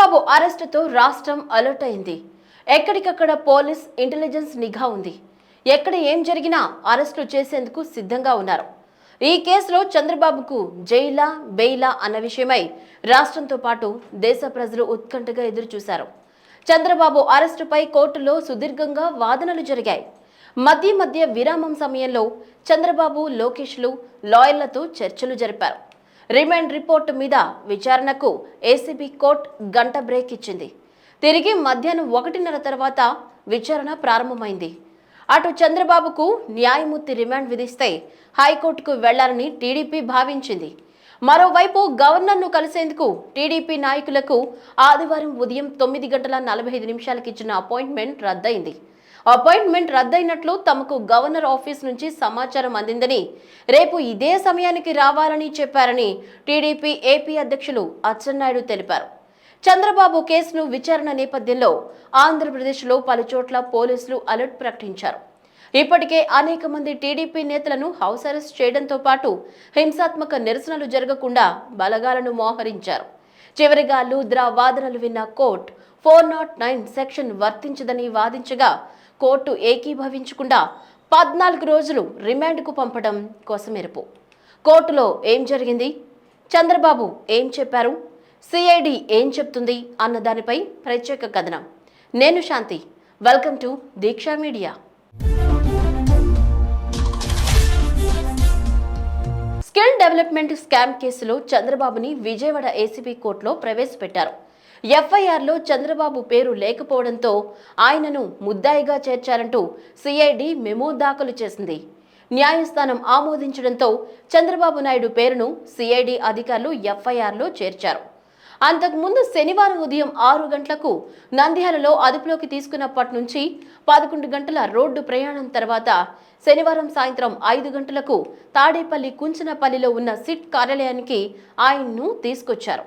చంద్రబాబు అరెస్టుతో రాష్ట్రం అలర్ట్ అయింది ఎక్కడికక్కడ పోలీస్ ఇంటెలిజెన్స్ నిఘా ఉంది. ఎక్కడ ఏం జరిగినా అరెస్టులు చేసేందుకు సిద్ధంగా ఉన్నారు. ఈ కేసులో చంద్రబాబుకు జైలా బెయిలా అన్న విషయమై రాష్ట్రంతో పాటు దేశ ప్రజలు ఉత్కంఠగా ఎదురుచూశారు. చంద్రబాబు అరెస్టుపై కోర్టులో సుదీర్ఘంగా వాదనలు జరిగాయి. మధ్య మధ్య విరామం సమయంలో చంద్రబాబు లోకేష్లు లాయర్లతో చర్చలు జరిపారు. రిమాండ్ రిపోర్టు మీద విచారణకు ఏసీబీ కోర్టు గంట బ్రేక్ ఇచ్చింది. తిరిగి మధ్యాహ్నం ఒకటిన్నర తర్వాత విచారణ ప్రారంభమైంది. అటు చంద్రబాబుకు న్యాయమూర్తి రిమాండ్ విధిస్తే హైకోర్టుకు వెళ్ళాలని టీడీపీ భావించింది. మరోవైపు గవర్నర్ను కలిసేందుకు టీడీపీ నాయకులకు ఆదివారం ఉదయం తొమ్మిది గంటల నలభై ఐదు నిమిషాలకు ఇచ్చిన అపాయింట్మెంట్ రద్దయింది. అపాయింట్మెంట్ రద్దయినట్లు తమకు గవర్నర్ ఆఫీస్ నుంచి సమాచారం అందిందని రేపు ఇదే సమయానికి రావాలని చెప్పారని టీడీపీ ఏపీ అధ్యక్షులు అచ్చెన్నాయుడు తెలిపారు. చంద్రబాబు కేసును విచారణ నేపథ్యంలో ఆంధ్రప్రదేశ్లో పలుచోట్ల పోలీసులు అలర్ట్ ప్రకటించారు. ఇప్పటికే అనేక మంది టీడీపీ నేతలను హౌస్ అరెస్ట్ చేయడంతో పాటు హింసాత్మక నిరసనలు జరగకుండా బలగాలను మోహరించారు. చివరిగా లూద్రా వాదనలు విన్న court four not nine section వర్తించదని వాదించగా కోర్టు ఏకీభవించకుండా పద్నాలుగు రోజులు రిమాండ్కు పంపడం కోసమెరుపు. కోర్టులో ఏం జరిగింది? చంద్రబాబు ఏం చెప్పారు? సిఐడి ఏం చెప్తుంది అన్న దానిపై ప్రత్యేక కథనం. నేను Shanti. Welcome to Deeksha media. Skill development scam కేసులో చంద్రబాబుని విజయవాడ ఏసీబీ కోర్టులో ప్రవేశపెట్టారు. ఎఫ్ఐఆర్లో చంద్రబాబు పేరు లేకపోవడంతో ఆయనను ముద్దాయిగా చేర్చారంటూ సిఐడి మెమో దాఖలు చేసింది. న్యాయస్థానం ఆమోదించడంతో చంద్రబాబు నాయుడు పేరును సిఐడి అధికారులు ఎఫ్ఐఆర్లో చేర్చారు. అంతకుముందు శనివారం ఉదయం ఆరు గంటలకు నంద్యాలలో అదుపులోకి తీసుకున్నప్పటి నుంచి పదకొండు గంటల రోడ్డు ప్రయాణం తర్వాత శనివారం సాయంత్రం ఐదు గంటలకు తాడేపల్లి కుంచనపల్లిలో ఉన్న సిట్ కార్యాలయానికి ఆయన్ను తీసుకొచ్చారు.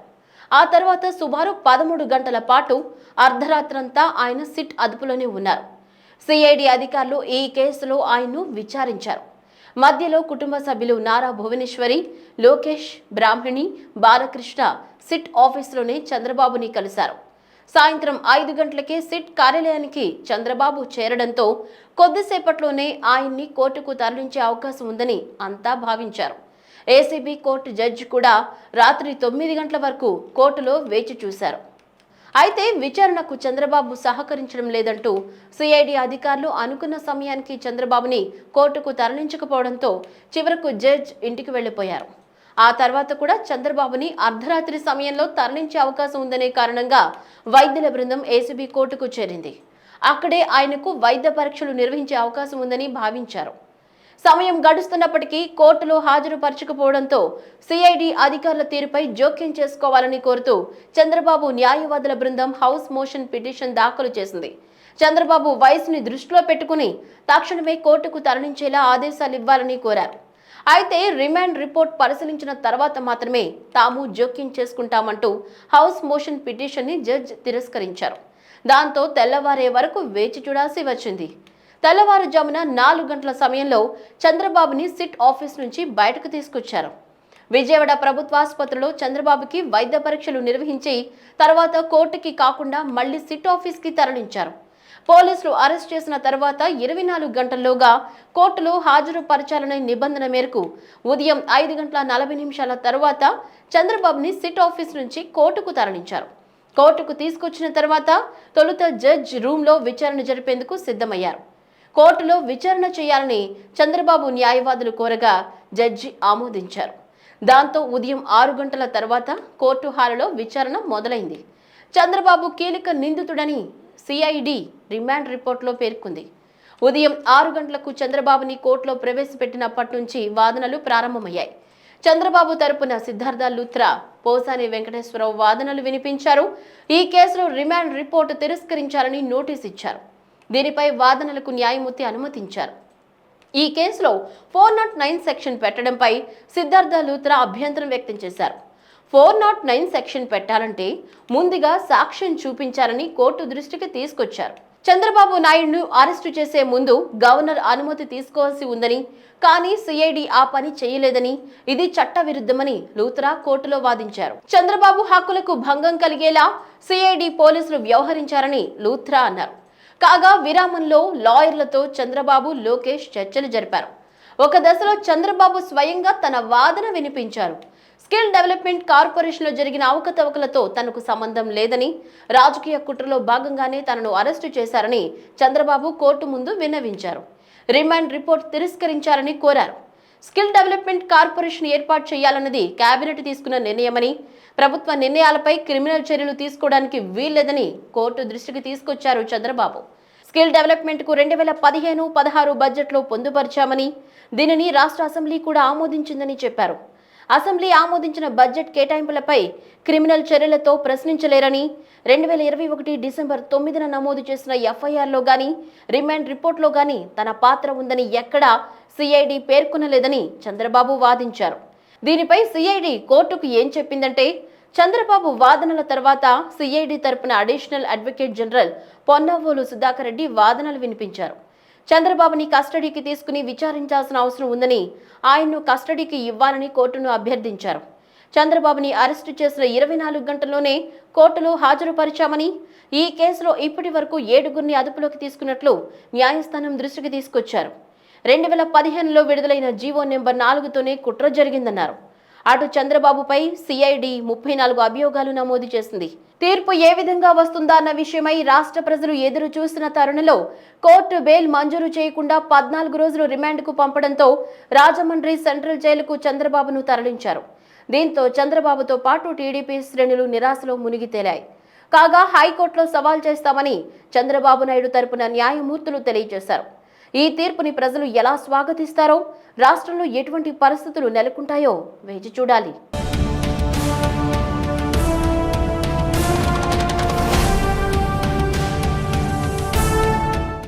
ఆ తర్వాత సుమారు పదమూడు గంటల పాటు అర్ధరాత్రంతా ఆయన సిట్ అదుపులోనే ఉన్నారు. సిఐడి అధికారులు ఈ కేసులో ఆయన్ను విచారించారు. మధ్యలో కుటుంబ సభ్యులు నారా భువనేశ్వరి లోకేష్ బ్రాహ్మణి బాలకృష్ణ సిట్ ఆఫీసులోనే చంద్రబాబుని కలిశారు. సాయంత్రం ఐదు గంటలకే సిట్ కార్యాలయానికి చంద్రబాబు చేరడంతో కొద్దిసేపట్లోనే ఆయన్ని కోర్టుకు తరలించే అవకాశం ఉందని అంతా భావించారు. ఏసీబీ కోర్టు జడ్జి కూడా రాత్రి తొమ్మిది గంటల వరకు కోర్టులో వేచి చూశారు. అయితే విచారణకు చంద్రబాబు సహకరించడం లేదంటూ సిఐడి అధికారులు అనుకున్న సమయానికి చంద్రబాబుని కోర్టుకు తరలించకపోవడంతో చివరకు జడ్జ్ ఇంటికి వెళ్ళిపోయారు ఆ తర్వాత కూడా చంద్రబాబుని అర్ధరాత్రి సమయంలో తరలించే అవకాశం ఉందనే కారణంగా వైద్యుల బృందం ఏసీబీ కోర్టుకు చేరింది. అక్కడే ఆయనకు వైద్య పరీక్షలు నిర్వహించే అవకాశం ఉందని భావించారు. సమయం గడుస్తున్నప్పటికీ కోర్టులో హాజరుపరచకపోవడంతో సిఐడి అధికారుల తీరుపై జోక్యం చేసుకోవాలని కోరుతూ చంద్రబాబు న్యాయవాదుల బృందం హౌస్ మోషన్ పిటిషన్ దాఖలు చేసింది. చంద్రబాబు వయసుని దృష్టిలో పెట్టుకుని తక్షణమే కోర్టుకు తరలించేలా ఆదేశాలు ఇవ్వాలని కోరారు. అయితే రిమాండ్ రిపోర్ట్ పరిశీలించిన తర్వాత మాత్రమే తాము జోక్యం చేసుకుంటామంటూ హౌస్ మోషన్ పిటిషన్ని జడ్జ్ తిరస్కరించారు. దాంతో తెల్లవారే వరకు వేచి చూడాల్సి వచ్చింది. తెల్లవారుజామున నాలుగు గంటల సమయంలో చంద్రబాబుని సిట్ ఆఫీస్ నుంచి బయటకు తీసుకొచ్చారు. విజయవాడ ప్రభుత్వాసుపత్రిలో చంద్రబాబుకి వైద్య పరీక్షలు నిర్వహించి తర్వాత కోర్టుకి కాకుండా మళ్ళీ సిట్ ఆఫీస్కి తరలించారు. పోలీసులు అరెస్ట్ చేసిన తర్వాత ఇరవై నాలుగు గంటల్లోగా కోర్టులో హాజరుపరచాలనే నిబంధన మేరకు ఉదయం ఐదు గంటల నలభై నిమిషాల తర్వాత చంద్రబాబుని సిట్ ఆఫీస్ నుంచి కోర్టుకు తరలించారు. కోర్టుకు తీసుకొచ్చిన తర్వాత తొలుత జడ్జ్ రూమ్లో విచారణ జరిపేందుకు సిద్ధమయ్యారు. కోర్టులో విచారణ చేయాలని చంద్రబాబు న్యాయవాదులు కోరగా జడ్జి ఆమోదించారు. దాంతో ఉదయం ఆరు గంటల తర్వాత కోర్టు హాలులో విచారణ మొదలైంది. చంద్రబాబు కీలక నిందితుడని సిఐడి రిమాండ్ రిపోర్ట్లో పేర్కొంది. ఉదయం ఆరు గంటలకు చంద్రబాబుని కోర్టులో ప్రవేశపెట్టినప్పటి నుంచి వాదనలు ప్రారంభమయ్యాయి. చంద్రబాబు తరపున సిద్ధార్థ లుత్రా పోసాని వెంకటేశ్వరరావు వాదనలు వినిపించారు. ఈ కేసులో రిమాండ్ రిపోర్టు తిరస్కరించాలని నోటీస్ ఇచ్చారు. దీనిపై వాదనలకు న్యాయమూర్తి అనుమతించారు. ఈ కేసులో ఫోర్ నాట్ నైన్ సెక్షన్ పెట్టడంపై సిద్ధార్థ లూత్రా అభ్యంతరం వ్యక్తం చేశారు. ఫోర్ నాట్ నైన్ సెక్షన్ పెట్టాలంటే ముందుగా సాక్ష్యం చూపించాలని కోర్టు దృష్టికి తీసుకొచ్చారు. చంద్రబాబు నాయుడును అరెస్టు చేసే ముందు గవర్నర్ అనుమతి తీసుకోవాల్సి ఉందని కానీ సిఐడి ఆ పని చేయలేదని ఇది చట్టవిరుద్ధమని లూత్రా కోర్టులో వాదించారు. చంద్రబాబు హక్కులకు భంగం కలిగేలా సిఐడి పోలీసులు వ్యవహరించారని లూత్రా అన్నారు. కాగా విరామంలో లాయర్లతో చంద్రబాబు లోకేష్ చర్చలు జరిపారు. ఒక దశలో చంద్రబాబు స్వయంగా తన వాదన వినిపించారు. స్కిల్ డెవలప్మెంట్ కార్పొరేషన్లో జరిగిన అవకతవకలతో తనకు సంబంధం లేదని రాజకీయ కుట్రలో భాగంగానే తనను అరెస్టు చేశారని చంద్రబాబు కోర్టు ముందు విన్నవించారు. రిమాండ్ రిపోర్ట్ తిరస్కరించారని కోరారు. స్కిల్ డెవలప్మెంట్ కార్పొరేషన్ ఏర్పాటు చేయాలన్నది కేబినెట్ తీసుకున్న నిర్ణయమని ప్రభుత్వ నిర్ణయాలపై క్రిమినల్ చర్యలు తీసుకోవడానికి వీల్లేదని కోర్టు దృష్టికి తీసుకొచ్చారు చంద్రబాబు. స్కిల్ డెవలప్మెంట్కు రెండు వేల పదిహేను పదహారు బడ్జెట్లో పొందుపరిచామని దీనిని రాష్ట్ర అసెంబ్లీ కూడా ఆమోదించిందని చెప్పారు. అసెంబ్లీ ఆమోదించిన బడ్జెట్ కేటాయింపులపై క్రిమినల్ చర్యలతో ప్రశ్నించలేరని రెండు వేల ఇరవై ఒకటి డిసెంబర్ తొమ్మిదిన నమోదు చేసిన ఎఫ్ఐఆర్లో గాని రిమాండ్ రిపోర్ట్లో గాని తన పాత్ర ఉందని ఎక్కడా సిఐడి పేర్కొనలేదని చంద్రబాబు వాదించారు. దీనిపై సిఐడి కోర్టుకు ఏం చెప్పిందంటే చంద్రబాబు వాదనల తర్వాత సిఐడి తరపున additional advocate general Ponnavolu Sudhakar Reddy వాదనలు వినిపించారు. చంద్రబాబుని కస్టడీకి తీసుకుని విచారించాల్సిన అవసరం ఉందని ఆయన్ను కస్టడీకి ఇవ్వాలని కోర్టును అభ్యర్థించారు. చంద్రబాబుని అరెస్టు చేసిన ఇరవై నాలుగు గంటల్లోనే కోర్టులో హాజరుపరిచామని ఈ కేసులో ఇప్పటి వరకు ఏడుగురిని అదుపులోకి తీసుకున్నట్లు న్యాయస్థానం దృష్టికి తీసుకొచ్చారు. రెండు వేల పదిహేనులో విడుదలైన జీవో నెంబర్ నాలుగుతోనే కుట్ర జరిగిందన్నారు. అటు చంద్రబాబుపై సిఐడి ముప్పై నాలుగు అభియోగాలు నమోదు చేసింది. తీర్పు ఏ విధంగా వస్తుందా అన్న విషయమై రాష్ట్ర ప్రజలు ఎదురు చూసిన తరుణంలో కోర్టు బెయిల్ మంజూరు చేయకుండా పద్నాలుగు రోజులు రిమాండ్కు పంపడంతో రాజమండ్రి సెంట్రల్ జైలుకు చంద్రబాబును తరలించారు. దీంతో చంద్రబాబుతో పాటు టీడీపీ శ్రేణులు నిరాశలో మునిగి తేలాయి. కాగా హైకోర్టులో సవాల్ చేస్తామని చంద్రబాబు నాయుడు తరపున న్యాయమూర్తులు తెలియజేశారు. ఈ తీర్పుని ప్రజలు ఎలా స్వాగతిస్తారో రాష్ట్రంలో ఎటువంటి పరిస్థితులు నెలకొంటాయో వేచి చూడాలి.